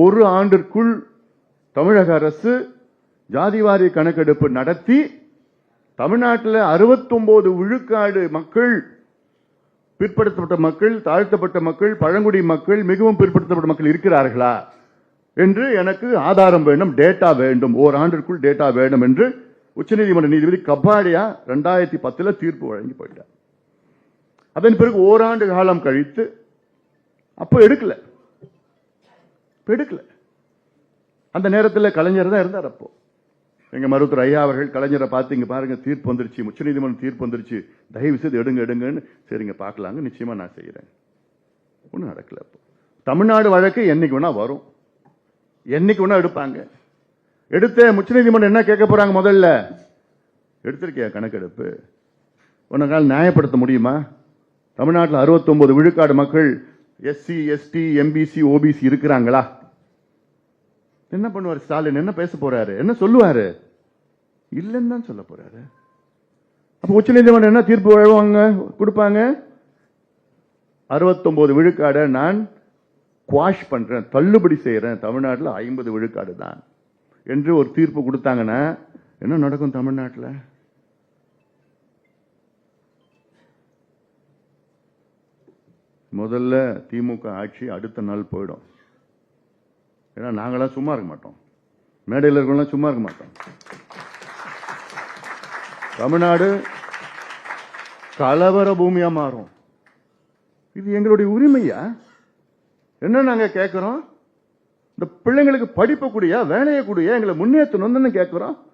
ஒரு ஆண்டிற்குள் தமிழக அரசு ஜாதிவாரி கணக்கெடுப்பு நடத்தி தமிழ்நாட்டில் 69 விழுக்காடு மக்கள் பிற்படுத்தப்பட்ட மக்கள் தாழ்த்தப்பட்ட மக்கள் பழங்குடி மக்கள் மிகவும் பிற்படுத்தப்பட்ட மக்கள் இருக்கிறார்களா என்று எனக்கு ஆதாரம் வேண்டும் டேட்டா வேண்டும் ஓராண்டிற்குள் டேட்டா வேண்டும் என்று உச்சநீதிமன்ற நீதிபதி கபாடியா ரெண்டாயிரத்தி பத்தில் தீர்ப்பு வழங்கி போயிட்டார். அதன் பிறகு ஓராண்டு காலம் கழித்து அப்போ எடுக்கல. இப்போ எடுக்கல அந்த நேரத்தில் கலைஞர் தான் இருந்தார் அப்போ. எங்க மருத்துவர் ஐயா அவர்கள் கலைஞரை பார்த்து இங்க பாருங்க தீர்ப்பு வந்துருச்சு உச்சநீதிமன்றம் தீர்ப்பு வந்துருச்சு தயவு செய்து எடுங்க எடுங்கன்னு சரிங்க பார்க்கலாங்க நிச்சயமா நான் செய்யறேன் ஒன்றும் நடக்கல அப்போ. தமிழ்நாடு வழக்கு என்னைக்கு வேணா வரும். என்னைக்கு வேணா எடுப்பாங்க. எடுத்த உச்சநீதிமன்றம் என்ன கேட்க போறாங்க முதல்ல? எடுத்திருக்கியா கணக்கெடுப்பு? உனக்கால் நியாயப்படுத்த முடியுமா? தமிழ்நாட்டில் 69 விழுக்காடு மக்கள் எஸ்சி எஸ்டி எம்பிசி ஓபிசி இருக்கிறாங்களா? என்ன பண்ணுவார் ஸ்டாலின்? என்ன பேச போறாரு? என்ன சொல்லுவாரு? இல்லைன்னு தான் சொல்ல போறாரு. உச்ச நீதிமன்றம் என்ன தீர்ப்பு வழங்குவாங்க? கொடுப்பாங்க? 69 விழுக்காடை நான் குவாஷ் பண்றேன் தள்ளுபடி செய்யறேன் தமிழ்நாட்டில் ஐம்பது விழுக்காடு தான். என்று ஒரு தீர்ப்பு கொடுத்தாங்கன்னா என்ன நடக்கும் தமிழ்நாட்டில்? முதல்ல திமுக ஆட்சி அடுத்த நாள் போயிடும். ஏன்னா நாங்களாம் சும்மா இருக்க மாட்டோம். மேடையில் இருக்கவங்களாம் சும்மா இருக்க மாட்டோம். தமிழ்நாடு கலவர பூமியா மாறும். இது எங்களுடைய உரிமையா? என்ன நாங்க கேட்கிறோம் இந்த பிள்ளைங்களுக்கு படிப்பு கூடிய வேலையை கூடிய எங்களை முன்னேற்றணும்னு கேட்கிறோம்